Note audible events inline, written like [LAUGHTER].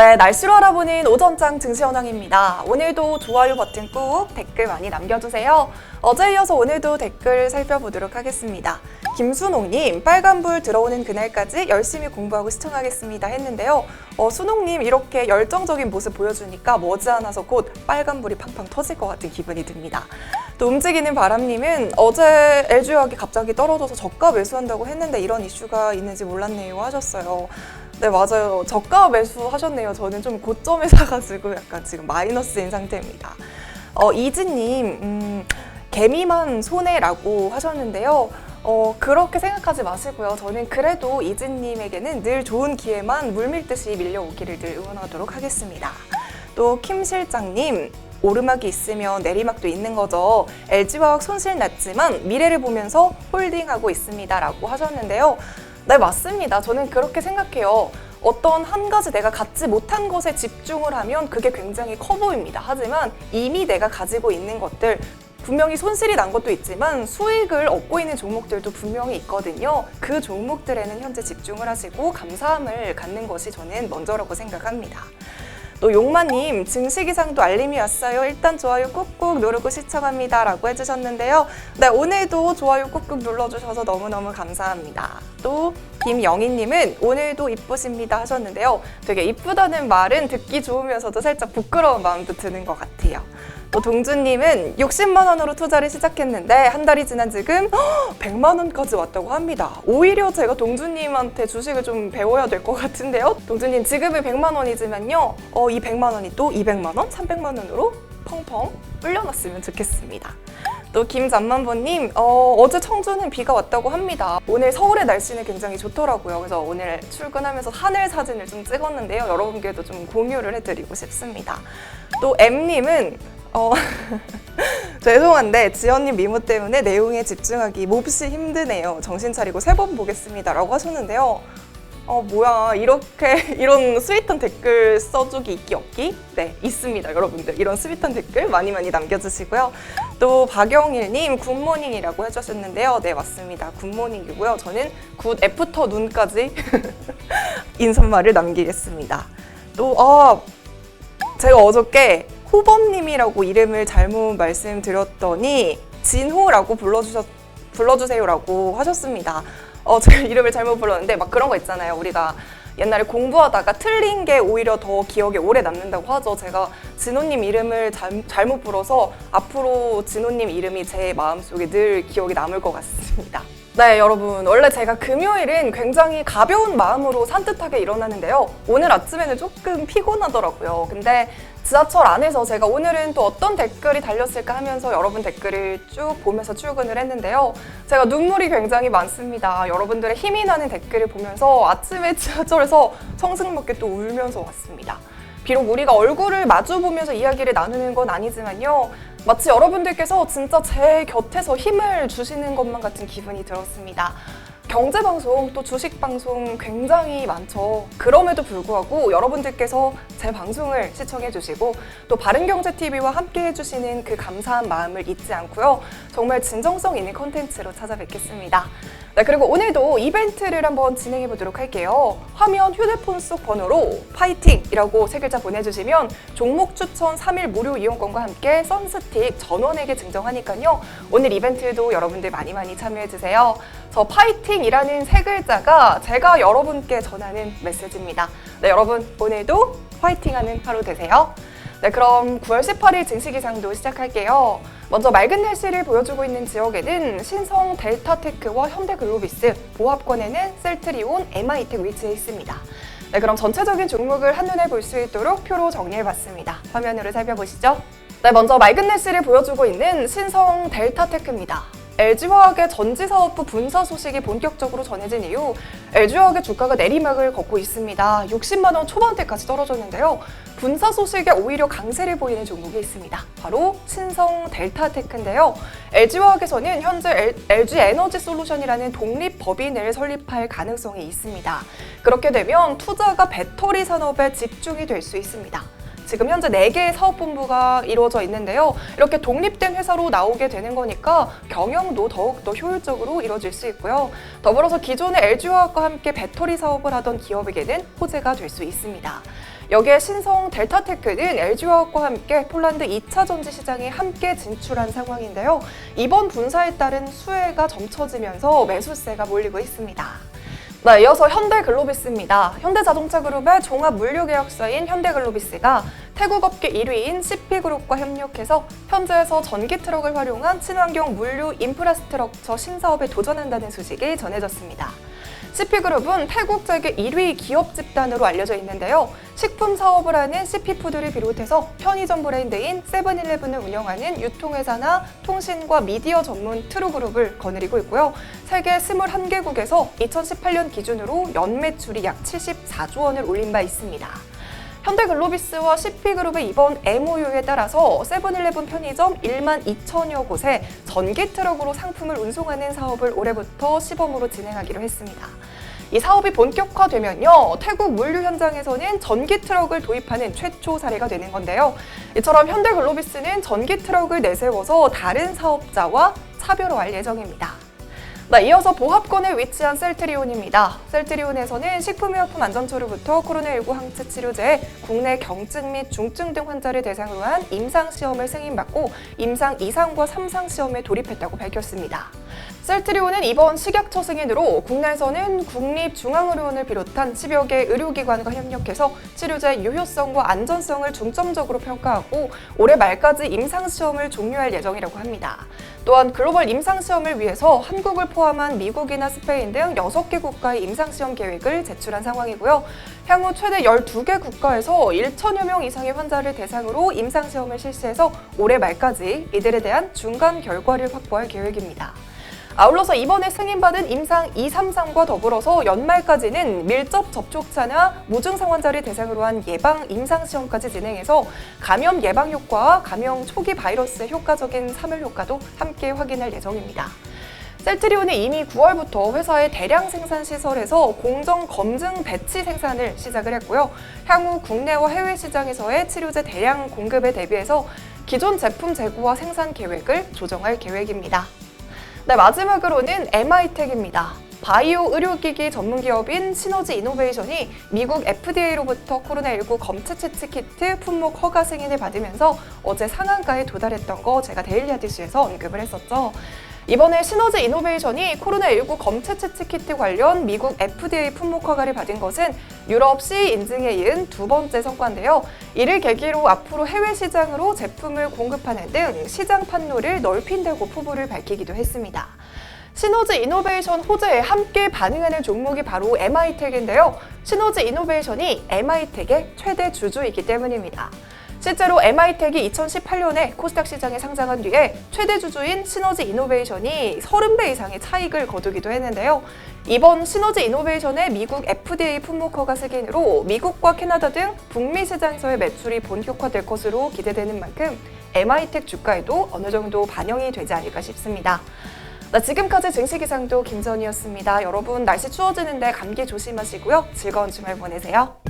네, 날씨로 알아보는 오전장 증시 현황입니다. 오늘도 좋아요 버튼 꾹 댓글 많이 남겨주세요. 어제 이어서 오늘도 댓글 살펴보도록 하겠습니다. 김순옥님, 빨간불 들어오는 그날까지 열심히 공부하고 시청하겠습니다 했는데요. 어, 순옥님 이렇게 열정적인 모습 보여주니까 머지않아서 곧 빨간불이 팡팡 터질 것 같은 기분이 듭니다. 또 움직이는 바람님은 어제 LG화학이 갑자기 떨어져서 저가 매수한다고 했는데 이런 이슈가 있는지 몰랐네요 하셨어요. 네 맞아요. 저가 매수 하셨네요. 저는 좀 고점에 [LAUGHS] 사가지고 약간 지금 마이너스인 상태입니다. 어 이지님 음, 개미만 손해라고 하셨는데요. 어 그렇게 생각하지 마시고요. 저는 그래도 이지님에게는 늘 좋은 기회만 물밀듯이 밀려오기를 늘 응원하도록 하겠습니다. 또 김 실장님 오르막이 있으면 내리막도 있는 거죠. LG화학 손실 났지만 미래를 보면서 홀딩하고 있습니다 라고 하셨는데요. 네, 맞습니다. 저는 그렇게 생각해요. 어떤 한 가지 내가 갖지 못한 것에 집중을 하면 그게 굉장히 커 보입니다. 하지만 이미 내가 가지고 있는 것들 분명히 손실이 난 것도 있지만 수익을 얻고 있는 종목들도 분명히 있거든요. 그 종목들에는 현재 집중을 하시고 감사함을 갖는 것이 저는 먼저라고 생각합니다. 또 용마님 증시기상도 알림이 왔어요. 일단 좋아요 꾹꾹 누르고 시청합니다. 라고 해주셨는데요. 네, 오늘도 좋아요 꾹꾹 눌러주셔서 너무너무 감사합니다. 또 김영희님은 오늘도 이쁘십니다 하셨는데요. 되게 이쁘다는 말은 듣기 좋으면서도 살짝 부끄러운 마음도 드는 것 같아요. 또 동주님은 60만 원으로 투자를 시작했는데 한 달이 지난 지금 100만 원까지 왔다고 합니다. 오히려 제가 동주님한테 주식을 좀 배워야 될 것 같은데요. 동주님 지금은 100만 원이지만요. 어, 이 100만 원이 또 200만 원, 300만 원으로 펑펑 불려놨으면 좋겠습니다. 또 김잠만보님 어, 어제 청주는 비가 왔다고 합니다. 오늘 서울의 날씨는 굉장히 좋더라고요. 그래서 오늘 출근하면서 하늘 사진을 좀 찍었는데요. 여러분께도 좀 공유를 해드리고 싶습니다. 또 M님은 어, [LAUGHS] 죄송한데 지연님 미모 때문에 내용에 집중하기 몹시 힘드네요. 정신 차리고 세 번 보겠습니다. 라고 하셨는데요. 어, 뭐야. 이렇게, [LAUGHS] 이런 스윗한 댓글 써주기 있기 없기? 네, 있습니다. 여러분들. 이런 스윗한 댓글 많이 많이 남겨주시고요. 또 박영일님 굿모닝이라고 해주셨는데요. 네, 맞습니다. 굿모닝이고요. 저는 굿 애프터 눈까지 [LAUGHS] 인사말을 남기겠습니다. 또, 아, 제가 어저께 호범님이라고 이름을 잘못 말씀드렸더니 진호라고 불러주셨 불러주세요라고 하셨습니다. 어, 제가 [LAUGHS] 이름을 잘못 불렀는데 막 그런 거 있잖아요. 우리가 옛날에 공부하다가 틀린 게 오히려 더 기억에 오래 남는다고 하죠. 제가 진호님 이름을 잘, 잘못 불어서 앞으로 진호님 이름이 제 마음속에 늘 기억에 남을 것 같습니다. 네, 여러분. 원래 제가 금요일은 굉장히 가벼운 마음으로 산뜻하게 일어나는데요. 오늘 아침에는 조금 피곤하더라고요. 근데 지하철 안에서 제가 오늘은 또 어떤 댓글이 달렸을까 하면서 여러분 댓글을 쭉 보면서 출근을 했는데요. 제가 눈물이 굉장히 많습니다. 여러분들의 힘이 나는 댓글을 보면서 아침에 [LAUGHS] 지하철에서 청승맞게 또 울면서 왔습니다. 비록 우리가 얼굴을 마주 보면서 이야기를 나누는 건 아니지만요. 마치 여러분들께서 진짜 제 곁에서 힘을 주시는 것만 같은 기분이 들었습니다. 경제 방송 또 주식 방송 굉장히 많죠. 그럼에도 불구하고 여러분들께서 제 방송을 시청해 주시고 또 바른 경제TV와 함께 해 주시는 그 감사한 마음을 잊지 않고요. 정말 진정성 있는 컨텐츠로 찾아뵙겠습니다. 네, 그리고 오늘도 이벤트를 한번 진행해 보도록 할게요. 화면 휴대폰 속 번호로 파이팅이라고 세 글자 보내주시면 종목 추천 3일 무료 이용권과 함께 선스틱 전원에게 증정하니까요. 오늘 이벤트도 여러분들 많이 많이 참여해 주세요. 저 파이팅이라는 세 글자가 제가 여러분께 전하는 메시지입니다. 네, 여러분 오늘도 파이팅하는 하루 되세요. 네, 그럼 9월 18일 증시 기상도 시작할게요. 먼저 맑은 날씨를 보여주고 있는 지역에는 신성 델타테크와 현대글로비스, 보합권에는 셀트리온, MI텍 위치해 있습니다. 네, 그럼 전체적인 종목을 한눈에 볼 수 있도록 표로 정리해봤습니다. 화면으로 살펴보시죠. 네, 먼저 맑은 날씨를 보여주고 있는 신성 델타테크입니다. LG화학의 전지사업부 분사 소식이 본격적으로 전해진 이후 LG화학의 주가가 내리막을 걷고 있습니다. 60만 원 초반대까지 떨어졌는데요. 분사 소식에 오히려 강세를 보이는 종목이 있습니다. 바로 신성 델타테크인데요. LG화학에서는 현재 LG 에너지 솔루션이라는 독립 법인을 설립할 가능성이 있습니다. 그렇게 되면 투자가 배터리 산업에 집중이 될 수 있습니다. 지금 현재 4개의 사업본부가 이루어져 있는데요. 이렇게 독립된 회사로 나오게 되는 거니까 경영도 더욱더 효율적으로 이루어질 수 있고요. 더불어서 기존의 LG화학과 함께 배터리 사업을 하던 기업에게는 호재가 될 수 있습니다. 여기에 신성 델타테크는 LG화학과 함께 폴란드 2차 전지 시장에 함께 진출한 상황인데요. 이번 분사에 따른 수혜가 점쳐지면서 매수세가 몰리고 있습니다. 네, 이어서 현대글로비스입니다. 현대자동차그룹의 종합 물류계약사인 현대글로비스가 태국 업계 1위인 CP그룹과 협력해서 현지에서 전기 트럭을 활용한 친환경 물류 인프라스트럭처 신사업에 도전한다는 소식이 전해졌습니다. CP그룹은 태국 재계 1위 기업 집단으로 알려져 있는데요. 식품 사업을 하는 CP푸드를 비롯해서 편의점 브랜드인 세븐일레븐을 운영하는 유통회사나 통신과 미디어 전문 트루그룹을 거느리고 있고요. 세계 21개국에서 2018년 기준으로 연매출이 약 74조 원을 올린 바 있습니다. 현대글로비스와 CP그룹의 이번 MOU에 따라서 세븐일레븐 편의점 1만 2천여 곳에 전기 트럭으로 상품을 운송하는 사업을 올해부터 시범으로 진행하기로 했습니다. 이 사업이 본격화되면요, 태국 물류 현장에서는 전기 트럭을 도입하는 최초 사례가 되는 건데요. 이처럼 현대글로비스는 전기 트럭을 내세워서 다른 사업자와 차별화할 예정입니다. 네, 이어서 보합권에 위치한 셀트리온입니다. 셀트리온에서는 식품의약품 안전처로부터 코로나19 항체 치료제, 국내 경증 및 중증 등 환자를 대상으로 한 임상 시험을 승인받고 임상 2상과 3상 시험에 돌입했다고 밝혔습니다. 셀트리온은 이번 식약처 승인으로 국내에서는 국립중앙의료원을 비롯한 10여 개 의료기관과 협력해서 치료제의 유효성과 안전성을 중점적으로 평가하고 올해 말까지 임상시험을 종료할 예정이라고 합니다. 또한 글로벌 임상시험을 위해서 한국을 포함한 미국이나 스페인 등 6개 국가의 임상시험 계획을 제출한 상황이고요. 향후 최대 12개 국가에서 1천여 명 이상의 환자를 대상으로 임상시험을 실시해서 올해 말까지 이들에 대한 중간 결과를 확보할 계획입니다. 아울러서 이번에 승인받은 임상 2, 3상과 더불어서 연말까지는 밀접 접촉자나 무증상 환자를 대상으로 한 예방 임상 시험까지 진행해서 감염 예방 효과와 감염 초기 바이러스의 효과적인 사물 효과도 함께 확인할 예정입니다. 셀트리온이 이미 9월부터 회사의 대량 생산 시설에서 공정 검증 배치 생산을 시작을 했고요. 향후 국내와 해외 시장에서의 치료제 대량 공급에 대비해서 기존 제품 재고와 생산 계획을 조정할 계획입니다. 네, 마지막으로는 MI텍입니다. 바이오 의료기기 전문 기업인 시너지 이노베이션이 미국 FDA로부터 코로나19 검체 채취 키트 품목 허가 승인을 받으면서 어제 상한가에 도달했던 거 제가 데일리 하디스에서 언급을 했었죠. 이번에 시너지 이노베이션이 코로나19 검체 채취 키트 관련 미국 FDA 품목 허가를 받은 것은 유럽 C 인증에 이은 두 번째 성과인데요. 이를 계기로 앞으로 해외 시장으로 제품을 공급하는 등 시장 판로를 넓힌다고 포부를 밝히기도 했습니다. 시너지 이노베이션 호재에 함께 반응하는 종목이 바로 MI텍인데요. 시너지 이노베이션이 MI텍의 최대 주주이기 때문입니다. 실제로 MI텍이 2018년에 코스닥 시장에 상장한 뒤에 최대 주주인 시너지 이노베이션이 30배 이상의 차익을 거두기도 했는데요. 이번 시너지 이노베이션의 미국 FDA 품목 허가 승인으로 미국과 캐나다 등 북미 시장에서의 매출이 본격화될 것으로 기대되는 만큼 MI텍 주가에도 어느 정도 반영이 되지 않을까 싶습니다. 나 지금까지 증시 기상도 김전이었습니다. 여러분 날씨 추워지는데 감기 조심하시고요. 즐거운 주말 보내세요.